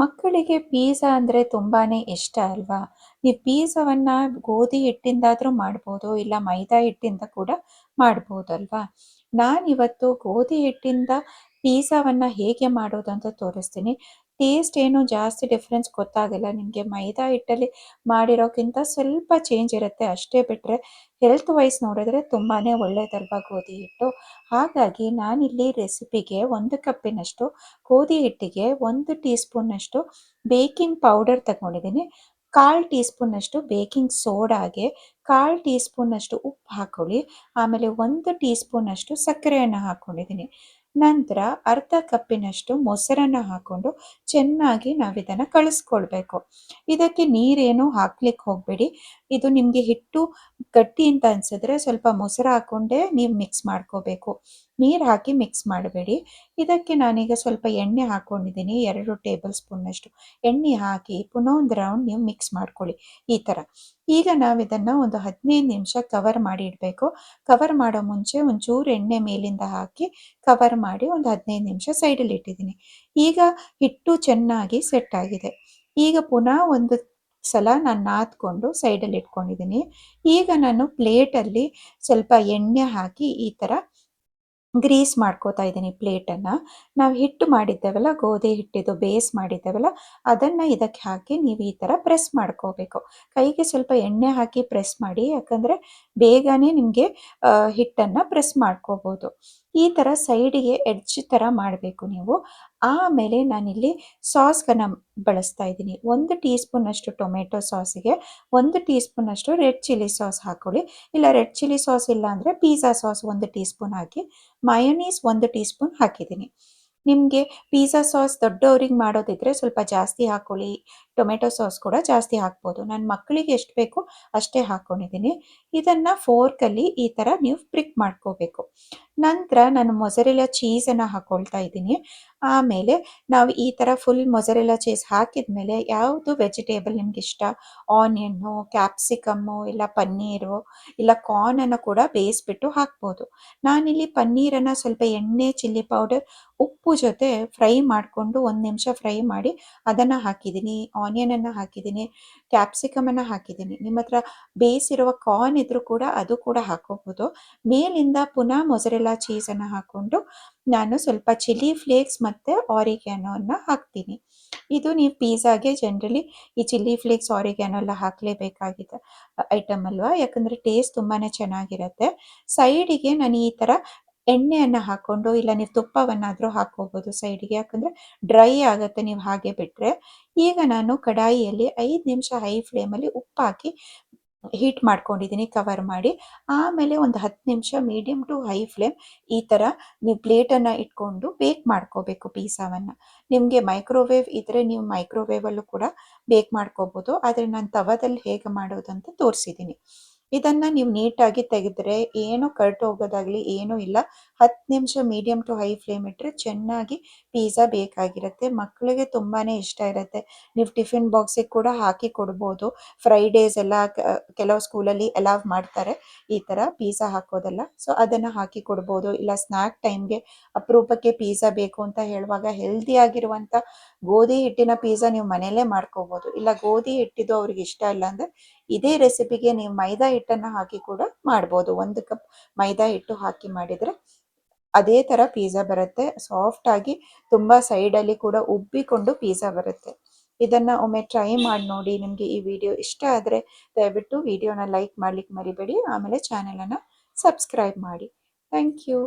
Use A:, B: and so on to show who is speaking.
A: ಮಕ್ಕಳಿಗೆ ಪೀಝಾ ಅಂದರೆ ತುಂಬಾ ಇಷ್ಟ ಅಲ್ವಾ? ನೀವು ಪೀಝಾವನ್ನು ಗೋಧಿ ಹಿಟ್ಟಿಂದಾದರೂ ಮಾಡ್ಬೋದು, ಇಲ್ಲ ಮೈದಾ ಹಿಟ್ಟಿಂದ ಕೂಡ ಮಾಡ್ಬೋದಲ್ವಾ ನಾನಿವತ್ತು ಗೋಧಿ ಹಿಟ್ಟಿಂದ ಪೀಝಾವನ್ನು ಹೇಗೆ ಮಾಡೋದು ಅಂತ ತೋರಿಸ್ತೀನಿ. ಟೇಸ್ಟ್ ಏನು ಜಾಸ್ತಿ ಡಿಫ್ರೆನ್ಸ್ ಗೊತ್ತಾಗಲ್ಲ. ನಿಮಗೆ ಮೈದಾ ಹಿಟ್ಟಲ್ಲಿ ಮಾಡಿರೋಕ್ಕಿಂತ ಸ್ವಲ್ಪ ಚೇಂಜ್ ಇರುತ್ತೆ ಅಷ್ಟೇ ಬಿಟ್ಟರೆ ಹೆಲ್ತ್ ವೈಸ್ ನೋಡಿದ್ರೆ ತುಂಬಾ ಒಳ್ಳೆಯದಲ್ವ ಗೋಧಿ ಹಿಟ್ಟು? ಹಾಗಾಗಿ ನಾನಿಲ್ಲಿ ರೆಸಿಪಿಗೆ ಒಂದು ಕಪ್ಪಿನಷ್ಟು ಗೋಧಿ ಹಿಟ್ಟಿಗೆ ಒಂದು ಟೀ ಸ್ಪೂನ್ನಷ್ಟು ಬೇಕಿಂಗ್ ಪೌಡರ್ ತಗೊಂಡಿದ್ದೀನಿ. ಕಾಲು ಟೀ ಸ್ಪೂನ್ನಷ್ಟು ಬೇಕಿಂಗ್ ಸೋಡಾಗೆ ಕಾಲು ಟೀ ಸ್ಪೂನ್ನಷ್ಟು ಉಪ್ಪು ಹಾಕೊಳ್ಳಿ. ಆಮೇಲೆ ಒಂದು ಟೀ ಸ್ಪೂನಷ್ಟು ಸಕ್ಕರೆಯನ್ನು ಹಾಕ್ಕೊಂಡಿದ್ದೀನಿ ನಂತರ ಅರ್ಧ ಕಪ್ಪಿನಷ್ಟು ಮೊಸರನ್ನ ಹಾಕೊಂಡು ಚೆನ್ನಾಗಿ ನಾವು ಇದನ್ನ ಕಳಿಸ್ಕೊಳ್ಬೇಕು. ಇದಕ್ಕೆ ನೀರೇನು ಹಾಕ್ಲಿಕ್ಕೆ ಹೋಗಬೇಡಿ. ಇದು ನಿಮಗೆ ಹಿಟ್ಟು ಗಟ್ಟಿ ಅಂತ ಅನ್ಸಿದ್ರೆ ಸ್ವಲ್ಪ ಮೊಸರು ಹಾಕೊಂಡೇ ನೀವು ಮಿಕ್ಸ್ ಮಾಡ್ಕೋಬೇಕು. ನೀರು ಹಾಕಿ ಮಿಕ್ಸ್ ಮಾಡಬೇಡಿ. ಇದಕ್ಕೆ ನಾನೀಗ ಸ್ವಲ್ಪ ಎಣ್ಣೆ ಹಾಕ್ಕೊಂಡಿದ್ದೀನಿ ಎರಡು ಟೇಬಲ್ ಸ್ಪೂನ್ನಷ್ಟು ಎಣ್ಣೆ ಹಾಕಿ ಪುನಃ ಒಂದು ರೌಂಡ್ ನೀವು ಮಿಕ್ಸ್ ಮಾಡ್ಕೊಳ್ಳಿ. ಈ ಥರ ಈಗ ನಾವು ಇದನ್ನು ಒಂದು ಹದಿನೈದು ನಿಮಿಷ ಕವರ್ ಮಾಡಿ ಇಡಬೇಕು. ಕವರ್ ಮಾಡೋ ಮುಂಚೆ ಒಂಚೂರು ಎಣ್ಣೆ ಮೇಲಿಂದ ಹಾಕಿ ಕವರ್ ಮಾಡಿ ಒಂದು ಹದಿನೈದು ನಿಮಿಷ ಸೈಡಲ್ಲಿ ಇಟ್ಟಿದ್ದೀನಿ. ಈಗ ಹಿಟ್ಟು ಚೆನ್ನಾಗಿ ಸೆಟ್ ಆಗಿದೆ. ಈಗ ಪುನಃ ಒಂದು ಸಲ ನಾನು ನಾದ್ಕೊಂಡು ಸೈಡಲ್ಲಿ ಇಟ್ಕೊಂಡಿದ್ದೀನಿ. ಈಗ ನಾನು ಪ್ಲೇಟಲ್ಲಿ ಸ್ವಲ್ಪ ಎಣ್ಣೆ ಹಾಕಿ ಈ ಥರ ಗ್ರೀಸ್ ಮಾಡ್ಕೋತಾ ಇದ್ದೀನಿ ಪ್ಲೇಟನ್ನು. ನಾವು ಹಿಟ್ಟು ಮಾಡಿದ್ದೇವಲ್ಲ, ಗೋಧಿ ಹಿಟ್ಟಿದ್ದು ಬೇಸ್ ಮಾಡಿದ್ದೇವಲ್ಲ, ಅದನ್ನು ಇದಕ್ಕೆ ಹಾಕಿ ನೀವು ಈ ಥರ ಪ್ರೆಸ್ ಮಾಡ್ಕೋಬೇಕು. ಕೈಗೆ ಸ್ವಲ್ಪ ಎಣ್ಣೆ ಹಾಕಿ ಪ್ರೆಸ್ ಮಾಡಿ, ಯಾಕಂದರೆ ಬೇಗನೆ ನಿಮಗೆ ಹಿಟ್ಟನ್ನು ಪ್ರೆಸ್ ಮಾಡ್ಕೋಬೋದು. ಈ ಥರ ಸೈಡಿಗೆ ಎಡ್ಜ್ ಥರ ಮಾಡಬೇಕು ನೀವು. ಆಮೇಲೆ ನಾನಿಲ್ಲಿ ಸಾಸ್ಗನ್ನು ಬಳಸ್ತಾ ಇದ್ದೀನಿ. ಒಂದು ಟೀ ಸ್ಪೂನಷ್ಟು ಟೊಮೆಟೊ ಸಾಸಿಗೆ, ಒಂದು ಟೀ ಸ್ಪೂನಷ್ಟು ರೆಡ್ ಚಿಲ್ಲಿ ಸಾಸ್ ಹಾಕೊಳ್ಳಿ. ಇಲ್ಲ, ರೆಡ್ ಚಿಲ್ಲಿ ಸಾಸ್ ಇಲ್ಲ ಅಂದರೆ ಪಿಜ್ಜಾ ಸಾಸ್ ಒಂದು ಟೀ ಸ್ಪೂನ್ ಹಾಕಿ, ಮಯೋನೀಸ್ ಒಂದು ಟೀ ಸ್ಪೂನ್ ಹಾಕಿದ್ದೀನಿ. ನಿಮಗೆ ಪಿಜ್ಜಾ ಸಾಸ್ ದೊಡ್ಡವ್ರಿಗೆ ಮಾಡೋದಿದ್ರೆ ಸ್ವಲ್ಪ ಜಾಸ್ತಿ ಹಾಕೊಳ್ಳಿ. ಟೊಮೆಟೊ ಸಾಸ್ ಕೂಡ ಜಾಸ್ತಿ ಹಾಕ್ಬೋದು. ನನ್ನ ಮಕ್ಕಳಿಗೆ ಎಷ್ಟು ಬೇಕೋ ಅಷ್ಟೇ ಹಾಕ್ಕೊಂಡಿದ್ದೀನಿ ಇದನ್ನು ಫೋರ್ಕಲ್ಲಿ ಈ ಥರ ನೀವು ಪ್ರಿಕ್ ಮಾಡ್ಕೋಬೇಕು. ನಂತರ ನಾನು ಮೊಸರೆಲ್ಲ ಚೀಸನ್ನು ಹಾಕೊಳ್ತಾ ಇದ್ದೀನಿ. ಆಮೇಲೆ ನಾವು ಈ ಥರ ಫುಲ್ ಮೊಸರೆಲ್ಲ ಚೀಸ್ ಹಾಕಿದ್ಮೇಲೆ ಯಾವುದು ವೆಜಿಟೇಬಲ್ ನಿಮ್ಗೆ ಇಷ್ಟ? ಆನಿಯನ್ನು ಕ್ಯಾಪ್ಸಿಕಮ್ಮು ಇಲ್ಲ ಪನ್ನೀರು ಇಲ್ಲ ಕಾರ್ನನ್ನು ಕೂಡ ಬೇಯಿಸ್ಬಿಟ್ಟು ಹಾಕ್ಬೋದು. ನಾನಿಲ್ಲಿ ಪನ್ನೀರನ್ನು ಸ್ವಲ್ಪ ಎಣ್ಣೆ ಚಿಲ್ಲಿ ಪೌಡರ್ ಉಪ್ಪು ಜೊತೆ ಫ್ರೈ ಮಾಡಿಕೊಂಡು ಒಂದು ನಿಮಿಷ ಫ್ರೈ ಮಾಡಿ ಅದನ್ನು ಹಾಕಿದ್ದೀನಿ. ಆನಿಯನನ್ನು ಹಾಕಿದ್ದೀನಿ ಕ್ಯಾಪ್ಸಿಕಮನ್ನು ಹಾಕಿದ್ದೀನಿ. ನಿಮ್ಮ ಹತ್ರ ಬೇಯಿಸಿರುವ ಕಾರ್ನ್ ಇದ್ರೂ ಕೂಡ ಅದು ಕೂಡ ಹಾಕೋಬಹುದು ಮೇಲಿಂದ ಪುನಃ ಮೊಸರೆಲ್ಲ ಚೀಸನ್ನು ಹಾಕೊಂಡು ನಾನು ಸ್ವಲ್ಪ ಚಿಲ್ಲಿ ಫ್ಲೇಕ್ಸ್ ಮತ್ತು ಆರಿಗ್ಯಾನೋವನ್ನು ಹಾಕ್ತೀನಿ. ಇದು ನೀವು ಪಿಜ್ಜಾಗೆ ಜನರಲಿ ಈ ಚಿಲ್ಲಿ ಫ್ಲೇಕ್ಸ್ ಆರಿಗ್ಯಾನೋ ಎಲ್ಲ ಹಾಕಲೇಬೇಕಾಗಿದೆ ಐಟಮ್ ಅಲ್ವಾ? ಯಾಕಂದರೆ ಟೇಸ್ಟ್ ತುಂಬಾ ಚೆನ್ನಾಗಿರುತ್ತೆ. ಸೈಡಿಗೆ ನಾನು ಈ ಥರ ಎಣ್ಣೆಯನ್ನು ಹಾಕ್ಕೊಂಡು ಇಲ್ಲ ನೀವು ತುಪ್ಪವನ್ನಾದರೂ ಹಾಕ್ಕೋಬೋದು ಸೈಡಿಗೆ ಯಾಕಂದರೆ ಡ್ರೈ ಆಗುತ್ತೆ ನೀವು ಹಾಗೆ ಬಿಟ್ಟರೆ ಈಗ ನಾನು ಕಡಾಯಿಯಲ್ಲಿ ಐದು ನಿಮಿಷ ಹೈ ಫ್ಲೇಮಲ್ಲಿ ಉಪ್ಪು ಹಾಕಿ ಹೀಟ್ ಮಾಡ್ಕೊಂಡಿದ್ದೀನಿ ಕವರ್ ಮಾಡಿ. ಆಮೇಲೆ ಒಂದು ಹತ್ತು ನಿಮಿಷ ಮೀಡಿಯಮ್ ಟು ಹೈ ಫ್ಲೇಮ್ ಈ ಥರ ನೀವು ಪ್ಲೇಟನ್ನು ಇಟ್ಕೊಂಡು ಬೇಕ್ ಮಾಡ್ಕೋಬೇಕು ಪೀಸಾವನ್ನು ನಿಮಗೆ ಮೈಕ್ರೋವೇವ್ ಇದ್ದರೆ ನೀವು ಮೈಕ್ರೋವೇವಲ್ಲೂ ಕೂಡ ಬೇಕ್ ಮಾಡ್ಕೋಬೋದು. ಆದರೆ ನಾನು ತವದಲ್ಲಿ ಹೇಗೆ ಮಾಡೋದು ಅಂತ ತೋರಿಸಿದ್ದೀನಿ ಇದನ್ನು ನೀವು ನೀಟಾಗಿ ತೆಗೆದ್ರೆ ಏನು ಕರ್ಟ್ ಹೋಗೋದಾಗ್ಲಿ, ಏನೂ ಇಲ್ಲ. ಹತ್ತು ನಿಮಿಷ ಮೀಡಿಯಂ ಟು ಹೈ ಫ್ಲೇಮ್ ಇಟ್ಟರೆ ಚೆನ್ನಾಗಿ ಪಿಜ್ಜಾ ಬೇಕಾಗಿರುತ್ತೆ. ಮಕ್ಕಳಿಗೆ ತುಂಬಾ ಇಷ್ಟ ಇರುತ್ತೆ. ನೀವು ಟಿಫಿನ್ ಬಾಕ್ಸಿಗೆ ಕೂಡ ಹಾಕಿ ಕೊಡ್ಬೋದು. ಫ್ರೈಡೇಸ್ ಎಲ್ಲ ಕೆಲವು ಸ್ಕೂಲಲ್ಲಿ ಅಲಾವ್ ಮಾಡ್ತಾರೆ. ಈ ಥರ ಪಿಜ್ಜಾ ಹಾಕೋದೆಲ್ಲ. ಸೊ ಅದನ್ನು ಹಾಕಿ ಕೊಡ್ಬೋದು. ಇಲ್ಲ ಸ್ನ್ಯಾಕ್ ಟೈಮ್ಗೆ ಅಪರೂಪಕ್ಕೆ ಪಿಜ್ಜಾ ಬೇಕು ಅಂತ ಹೇಳುವಾಗ ಹೆಲ್ದಿ ಆಗಿರುವಂಥ ಗೋಧಿ ಹಿಟ್ಟಿನ ಪಿಜ್ಜಾ ನೀವು ಮನೆಯಲ್ಲೇ ಮಾಡ್ಕೋಬೋದು. ಇಲ್ಲ, ಗೋಧಿ ಹಿಟ್ಟಿದ್ದು ಅವ್ರಿಗೆ ಇಷ್ಟ ಇಲ್ಲ ಅಂದರೆ ಇದೇ ರೆಸಿಪಿಗೆ ನೀವು ಮೈದಾ ಹಿಟ್ಟನ್ನು ಹಾಕಿ ಕೂಡ ಮಾಡ್ಬೋದು. ಒಂದು ಕಪ್ ಮೈದಾ ಹಿಟ್ಟು ಹಾಕಿ ಮಾಡಿದರೆ ಅದೇ ಥರ ಪಿಜ್ಜಾ ಬರುತ್ತೆ. ಸಾಫ್ಟ್ ಆಗಿ ತುಂಬ ಸೈಡಲ್ಲಿ ಕೂಡ ಉಬ್ಬಿಕೊಂಡು ಪಿಜ್ಜಾ ಬರುತ್ತೆ. ಇದನ್ನು ಒಮ್ಮೆ ಟ್ರೈ ಮಾಡಿ ನೋಡಿ. ನಿಮಗೆ ಈ ವಿಡಿಯೋ ಇಷ್ಟ ಆದರೆ ದಯವಿಟ್ಟು ವಿಡಿಯೋನ ಲೈಕ್ ಮಾಡ್ಲಿಕ್ಕೆ ಮರಿಬೇಡಿ. ಆಮೇಲೆ ಚಾನೆಲನ್ನು ಸಬ್ಸ್ಕ್ರೈಬ್ ಮಾಡಿ. Thank you